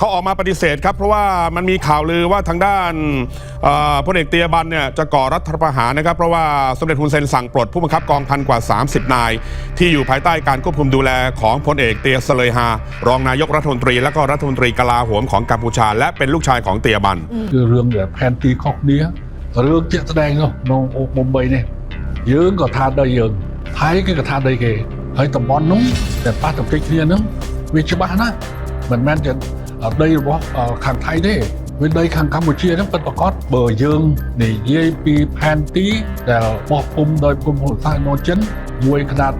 เขาออกมาปฏิเสธครับ เพราะว่ามันมีข่าวลือว่าทางด้านพลเอกเตียบันเนี่ยจะก่อรัฐประหารนะครับ เพราะว่าสมเด็จฮุนเซนสั่งปลดผู้บังคับกองพันกว่า 30 นาย ที่อยู่ภายใต้การควบคุมดูแลของพลเอกเตียสเลยฮารองนายกรัฐมนตรี และก็รัฐมนตรีกลาโหมของกัมพูชา และเป็นลูกชายของเตียบันคือเรื่องแบบแผนตีคอกเนี้ยเรื่องเจ๊แสดงเนาะน้องโอมบัยเนี่ยยืงก็ทานได้ยืงไทยก็ทานได้เกยเฮ้ยตะบอลนุ่นแต่ป้าตะเกียเนี่ยนุ่นวิจบ้านะ មិនមែនជាដីរបស់អឺខាងថៃទេវាដីខាងកម្ពុជាហ្នឹងពិតប្រាកដបើយើងនិយាយពីផែនទីដែលបោះពុំដោយគុំហ៊ុនសែនណូចិនមួយขนาด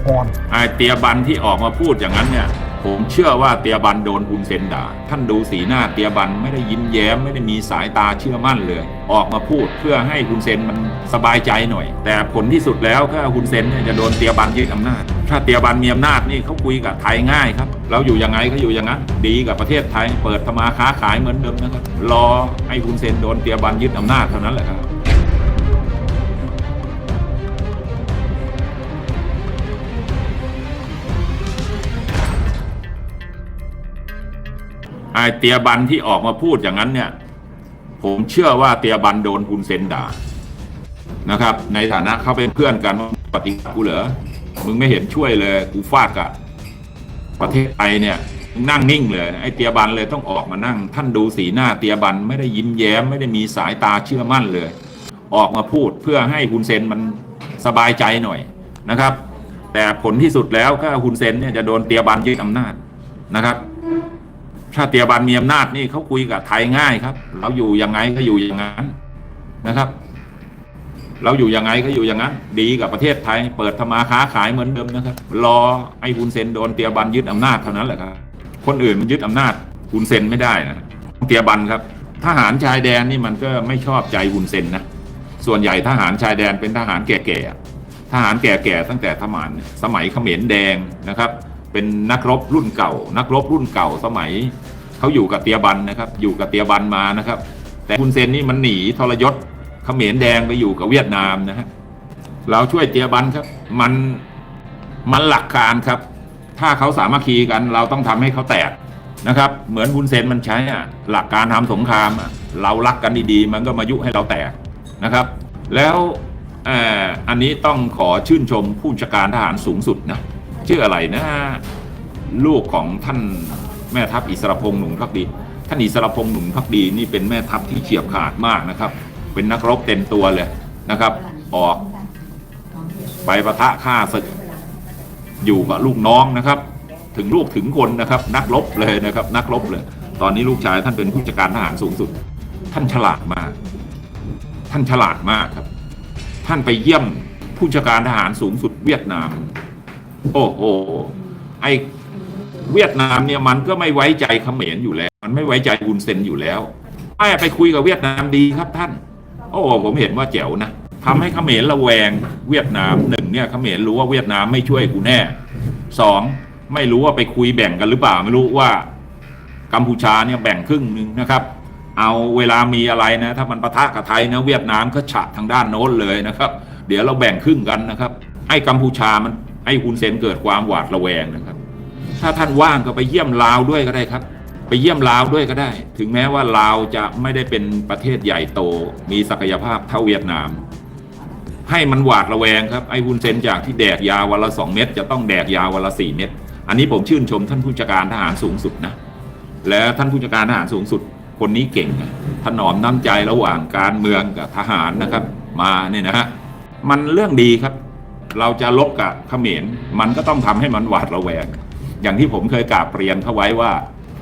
200,000 ไอ้เตียบันที่ออกมาพูดอย่างนั้นเนี่ย ผมเชื่อว่าเตียบันโดนคุณเซนด่า ท่านดูสีหน้าเตียบันไม่ได้ยิ้มแย้มไม่ได้มีสายตาเชื่อมั่นเลย ออกมาพูดเพื่อให้คุณเซนมันสบายใจหน่อย แต่ผลที่สุดแล้วก็คุณเซนเนี่ยจะโดนเตียบันยึดอำนาจ ถ้าเตียบันมีอำนาจนี่เขาคุยกับไทยง่ายครับ เราอยู่ยังไงก็อยู่อย่างนั้น ดีกับประเทศไทย เปิดธรรมาค้าขายเหมือนเดิมนะครับ รอให้คุณเซนโดนเตียบันยึดอำนาจเท่านั้นแหละครับ ไอเตียบันที่ออกมาพูดอย่างนั้นเนี่ย ผมเชื่อว่าเตียบันโดนคุณเซนด่านะครับ ในฐานะเขาเป็นเพื่อนกันปฏิบัติกูเหรอมึงไม่เห็นช่วยเลยกูฟาดกับประเทศไทยเนี่ยมึงนั่งนิ่งเลยไอเตียบันเลยต้องออกมานั่ง ท่านดูสีหน้าเตียบันไม่ได้ยิ้มแย้ม ไม่ได้มีสายตาเชื่อมั่นเลย ออกมาพูดเพื่อให้คุณเซนมันสบายใจหน่อยนะครับ แต่ผลที่สุดแล้วก็คุณเซนเนี่ยจะโดนเตียบันยึดอำนาจนะครับ ถ้าเตียบันมีอำนาจนี่เขาคุยกับไทยง่ายครับ เราอยู่ยังไงก็อยู่อย่างนั้นนะครับ เราอยู่ยังไงก็อยู่อย่างนั้น ดีกับประเทศไทย เปิดธรรมาค้าขายเหมือนเดิมนะครับ รอไอ้คุณเซนโดนเตียบันยึดอำนาจเท่านั้นแหละครับ คนอื่นมันยึดอำนาจคุณเซนไม่ได้นะเตียบันครับ ทหารชายแดนนี่มันก็ไม่ชอบใจคุณเซนนะส่วนใหญ่ทหารชายแดนเป็นทหารแก่ๆทหารแก่ๆตั้งแต่สมัยสมัยเขมรแดงนะครับเป็นนักรบรุ่นเก่า นักรบรุ่นเก่าสมัย เขาอยู่กับเตียบันนะครับ อยู่กับเตียบันมานะครับ แต่คุณเซนนี่มันหนีทรยศเขมรแดงไปอยู่กับเวียดนามนะฮะเราช่วยเตียบันครับ มันมันหลักการครับ ถ้าเขาสามัคคีกัน เราต้องทำให้เขาแตกนะครับ เหมือนคุณเซนมันใช้อะหลักการทำสงครามอะเรารักกันดีๆ มันก็มายุให้เราแตกนะครับ แล้วอันนี้ต้องขอชื่นชมผู้จัดการทหารสูงสุดนะชื่ออะไรนะ ลูกของท่าน แม่ทัพอิสรพงษ์หนุ่มพักดี ท่านอิสรพงษ์หนุ่มพักดีนี่เป็นแม่ทัพที่เฉียบขาดมากนะครับ เป็นนักรบเต็มตัวเลยนะครับ ออก ไปประทะฆ่าศึกอยู่กับลูกน้องนะครับ ถึงลูกถึงคนนะครับ นักรบเลยนะครับ นักรบเลย ตอนนี้ลูกชายท่านเป็นผู้จัดการทหารสูงสุด ท่านฉลาดมาก ท่านฉลาดมากครับ ท่านไปเยี่ยมผู้จัดการทหารสูงสุดเวียดนาม โอ้โหไอ เวียดนามเนี่ยมันก็ไม่ไว้ใจเขมรอยู่แล้ว มันไม่ไว้ใจอุนเซนอยู่แล้วไอ้ไปคุยกับเวียดนามดีครับท่าน โอ้ผมเห็นว่าแจ๋วนะทำให้เขมรระแวงเวียดนามหนึ่งเนี่ยเขมรรู้ว่าเวียดนามไม่ช่วยกูแน่สองไม่รู้ว่าไปคุยแบ่งกันหรือเปล่าไม่รู้ว่ากัมพูชาเนี่ยแบ่งครึ่งหนึ่งนะครับ เอาเวลามีอะไรนะถ้ามันปะทะกับไทยนะเวียดนามก็ฉะทางด้านโน้นเลยนะครับ เดี๋ยวเราแบ่งครึ่งกันนะครับไอ้กัมพูชามันไอ้ฮุนเซนเกิดความหวาดระแวงนะครับ ถ้าท่านว่างก็ไปเยี่ยมลาวด้วยก็ได้ครับ ไปเยี่ยมลาวด้วยก็ได้ ถึงแม้ว่าลาวจะไม่ได้เป็นประเทศใหญ่โต มีศักยภาพเท่าเวียดนาม ให้มันหวาดระแวงครับไอ้ฮุนเซนจากที่แดกยาวันละสองเม็ดจะต้องแดกยาวันละสี่เม็ดอันนี้ผมชื่นชมท่านผู้จัดการทหารสูงสุดนะและท่านผู้จัดการทหารสูงสุด คนนี้เก่งถนอมน้ำใจระหว่างการเมืองกับทหารนะครับ มาเนี่ยนะฮะมันเรื่องดีครับ เราจะลบกับเขมรมันก็ต้องทำให้มันหวาดระแวง อย่างที่ผมเคยกราบเรียนเขาไว้ว่า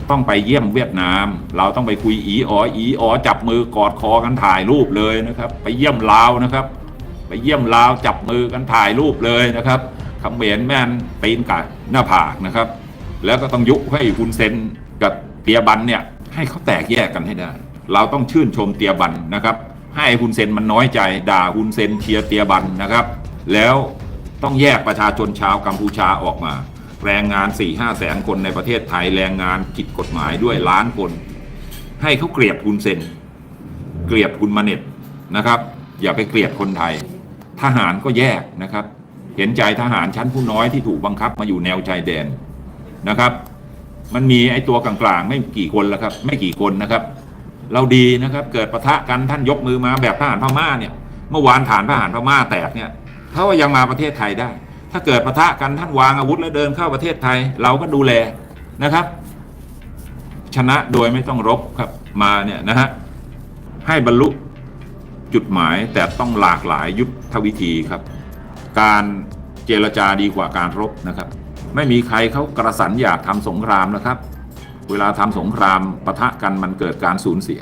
ต้องไปเยี่ยมเวียดนาม เราต้องไปคุยอีอ๋ออีอ๋อจับมือกอดคอกันถ่ายรูปเลยนะครับ ไปเยี่ยมลาวนะครับ ไปเยี่ยมลาวจับมือกันถ่ายรูปเลยนะครับคำเขมรแม่นตีนกัดหน้าผากนะครับ แล้วก็ต้องยุให้คุณเซนกับเตียบันเนี่ยให้เขาแตกแยกกันให้ได้ เราต้องชื่นชมเตียบันนะครับ ให้ฮุนเซนมันน้อยใจ ด่าฮุนเซนเชียร์เตียบันนะครับ แล้วต้องแยกประชาชนชาวกัมพูชาออกมา แรงงาน4ี่ห้าแสนคนในประเทศไทยแรงงานผิดกฎหมายด้วยล้านคน ให้เขาเกลียดฮุนเซนเกลียดคุณมาเน็ตนะครับ อย่าไปเกลียดคนไทย ทหารก็แยกนะครับ เห็นใจทหารชั้นผู้น้อยที่ถูกบังคับมาอยู่แนวชายแดนนะครับ มันมีไอ้ตัวกลางๆ ไม่กี่คนแล้วครับ ไม่กี่คนนะครับ เราดีนะครับเกิดปะทะกันท่านยกมือมาแบบทหารพม่าเนี่ย เมื่อวานฐานทหารพม่าแตกเนี่ยเขาก็ยังมาประเทศไทยได้ ถ้าเกิดปะทะกันท่านวางอาวุธแล้วเดินเข้าประเทศไทย เราก็ดูแลนะครับ ชนะโดยไม่ต้องรบครับมาเนี่ยนะฮะให้บรรลุจุดหมายแต่ต้องหลากหลายยุทธวิธีครับ การเจรจาดีกว่าการรบนะครับ ไม่มีใครเขากระสันอยากทำสงครามนะครับ เวลาทำสงครามปะทะกันมันเกิดการสูญเสีย